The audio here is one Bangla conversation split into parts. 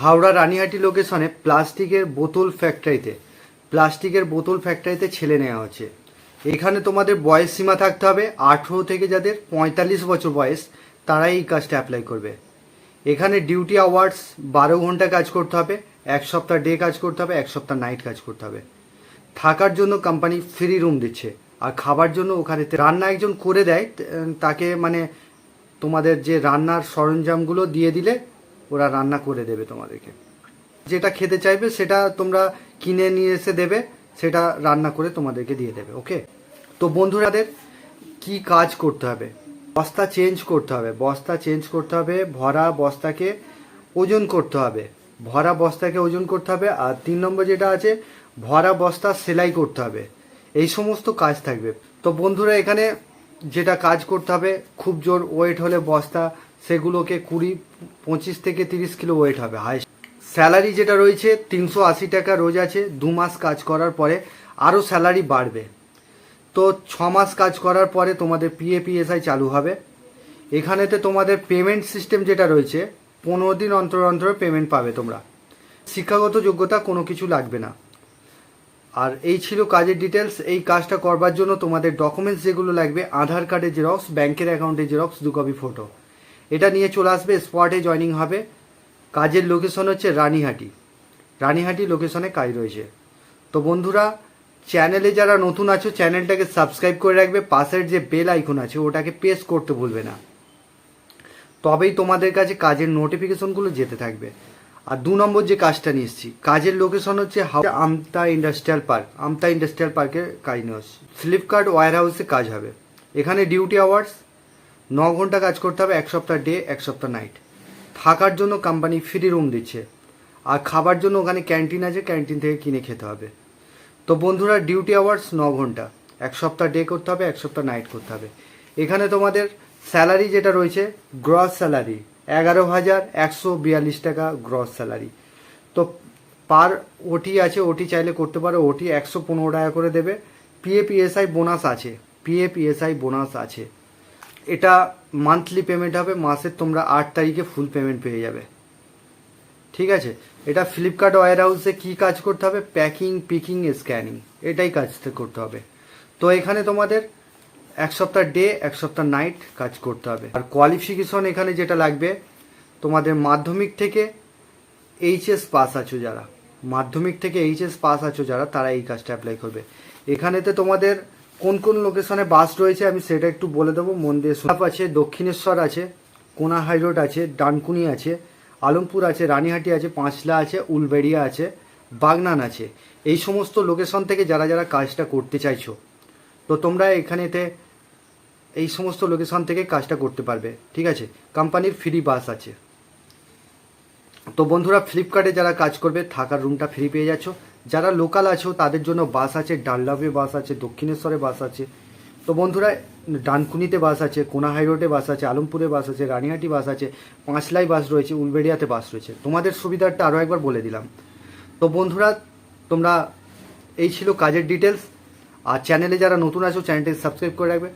হাওড়া রানীহাটি লোকেশনে প্লাস্টিকের বোতল ফ্যাক্টরিতে, প্লাস্টিকের বোতল ফ্যাক্টরিতে ছেলে নেওয়া হচ্ছে। এখানে তোমাদের বয়স সীমা থাকতে হবে আঠেরো থেকে যাদের পঁয়তাল্লিশ বছর বয়স, তারাই এই কাজটা অ্যাপ্লাই করবে। এখানে ডিউটি আওয়ার্স বারো ঘণ্টা কাজ করতে হবে, এক সপ্তাহ ডে কাজ করতে হবে, এক সপ্তাহ নাইট কাজ করতে হবে। থাকার জন্য কোম্পানি ফ্রি রুম দিচ্ছে। আর খাবার জন্য ওখানে রান্না একজন করে দেয় তাকে মানে তোমাদের যে রান্নার সরঞ্জামগুলো দিয়ে দিলে ওরা রান্না করে দেবে তোমাদেরকে। যেটা খেতে চাইবে সেটা তোমরা কিনে নিয়ে এসে দেবে, সেটা রান্না করে তোমাদেরকে দিয়ে দেবে, ওকে? তো বন্ধুরাদের কি কাজ করতে হবে? বস্তা চেঞ্জ করতে হবে, বস্তা চেঞ্জ করতে হবে, ভরা বস্তাকে ওজন করতে হবে। ভরা বস্তাকে ওজন করতে হবে, আর তিন নম্বর যেটা আছে, ভরা বস্তা সেলাই করতে হবে। এই সমস্ত কাজ থাকবে। তো বন্ধুরা, এখানে যেটা কাজ করতে হবে, খুব জোর ওয়েট হলে বস্তা, সেগুলোকে কুড়ি পঁচিশ থেকে তিরিশ কিলো ওয়েট হবে। হাই স্যালারি যেটা রয়েছে, তিনশো আশি টাকা রোজ আছে, দু মাস কাজ করার পরে আরও স্যালারি বাড়বে। তো ছ মাস কাজ করার পরে তোমাদের পিএপিএসআই চালু হবে। এখানেতে তোমাদের পেমেন্ট সিস্টেম যেটা রয়েছে, পনেরো দিন অন্তর অন্তর পেমেন্ট পাবে তোমরা। শিক্ষাগত যোগ্যতা কোনো কিছু লাগবে না। আর এই ছিল কাজের ডিটেলস এই কাজটা করবার জন্য তোমাদের ডকুমেন্টস যেগুলো লাগবে, আধার কার্ডের জেরক্স ব্যাংকের অ্যাকাউন্টের জেরক্স দু কপি ফটো এটা নিয়ে চলে আসবে স্পটে জয়নিং হবে। কাজের লোকেশন হচ্ছে রানীহাটি। রানীহাটি লোকেশনে কাজ রয়েছে। তো বন্ধুরা চ্যানেলে যারা নতুন আছো চ্যানেলটাকে সাবস্ক্রাইব করে রাখবে। পাশের যে বেল আইকন আছে, ওটাকে প্রেস করতে ভুলবে না। তবেই তোমাদের কাছে কাজের নোটিফিকেশনগুলো যেতে থাকবে। আর দু নম্বর যে কাজটা নিয়ে এসেছি, কাজের লোকেশন হচ্ছে Howrah Amta industrial park Amta industrial পার্কে কাজ নিয়ে আসছি ফ্লিপকার্ট ওয়ার হাউসে কাজ হবে। এখানে ডিউটি আওয়ার্স ন ঘণ্টা কাজ করতে হবে, এক সপ্তাহ ডে, এক সপ্তাহ নাইট। থাকার জন্য কোম্পানি ফ্রি রুম দিচ্ছে। আর খাবার জন্য ওখানে ক্যান্টিন আছে ক্যান্টিন থেকে কিনে খেতে হবে। তো বন্ধুরা ডিউটি আওয়ার্স ন ঘণ্টা। এক সপ্তাহ ডে করতে হবে, এক সপ্তাহ নাইট করতে হবে। এখানে তোমাদের স্যালারি যেটা রয়েছে গ্রস স্যালারি এগারো হাজার একশো বিয়াল্লিশ টাকা গ্রস স্যালারি তো পার ওটি আছে ওটি চাইলে করতে পারো ওটি একশো পনেরো টাকা করে দেবে। পিএপিএসআই বোনাস আছে পিএপিএসআই বোনাস আছে। এটা মান্থলি পেমেন্ট হবে, মাসের তোমরা আট তারিখে ফুল পেমেন্ট পেয়ে যাবে। ঠিক আছে? এটা ফ্লিপকার্ট ওয়ার হাউসে কী কাজ করতে হবে? প্যাকিং পিকিং স্ক্যানিং এটাই কাজ করতে হবে। তো এখানে তোমাদের এক সপ্তাহ ডে এক সপ্তাহ নাইট কাজ করতে হবে। আর কোয়ালিফিকেশন এখানে যেটা লাগবে, তোমাদের মাধ্যমিক থেকে এইচএস পাস আছো যারা। মাধ্যমিক থেকে এইচএস পাস আছো যারা, তারা এই কাজটা অ্যাপ্লাই করবে। এখানেতে তোমাদের কোন কোন লোকেশনে বাস রয়েছে আমি সেটা একটু বলে দেবো, মন দিয়ে আছে, দক্ষিণেশ্বর আছে কোনা হাই রোড আছে, ডানকুনি আছে, আলমপুর আছে, রানীহাটি আছে, পাঁচলা আছে, উলবেড়িয়া আছে, বাগনান আছে। এই সমস্ত লোকেশন থেকে যারা যারা কাজটা করতে চাইছো, তো তোমরা এখানেতে এই সমস্ত লোকেশন থেকে কাজটা করতে পারবে, ঠিক আছে? কোম্পানির ফ্রি বাস আছে। তো বন্ধুরা ফ্লিপকার্টে যারা কাজ করবে, থাকার রুমটা ফ্রি পেয়ে যাচ্ছ। যারা লোকাল আছো, তাদের জন্য বাস আছে ডাল্লাভে বাস আছে, দক্ষিণেশ্বরে বাস আছে। তো বন্ধুরা, ডানকুনিতে বাস আছে কোনা রোডে বাস আছে, আলমপুরে বাস আছে, রানিহাটি বাস আছে, পাঁচলাই বাস রয়েছে, উলবেড়িয়াতে বাস রয়েছে। তোমাদের সুবিধাটা আরও একবার বলে দিলাম। তো বন্ধুরা, তোমরা এই ছিল কাজের ডিটেলস আর চ্যানেলে যারা নতুন আছো চ্যানেলটাকে সাবস্ক্রাইব করে রাখবে।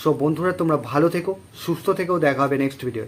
সো বন্ধুরা, তোমরা ভালো থেকো, সুস্থ থেকেও দেখা হবে নেক্সট ভিডিও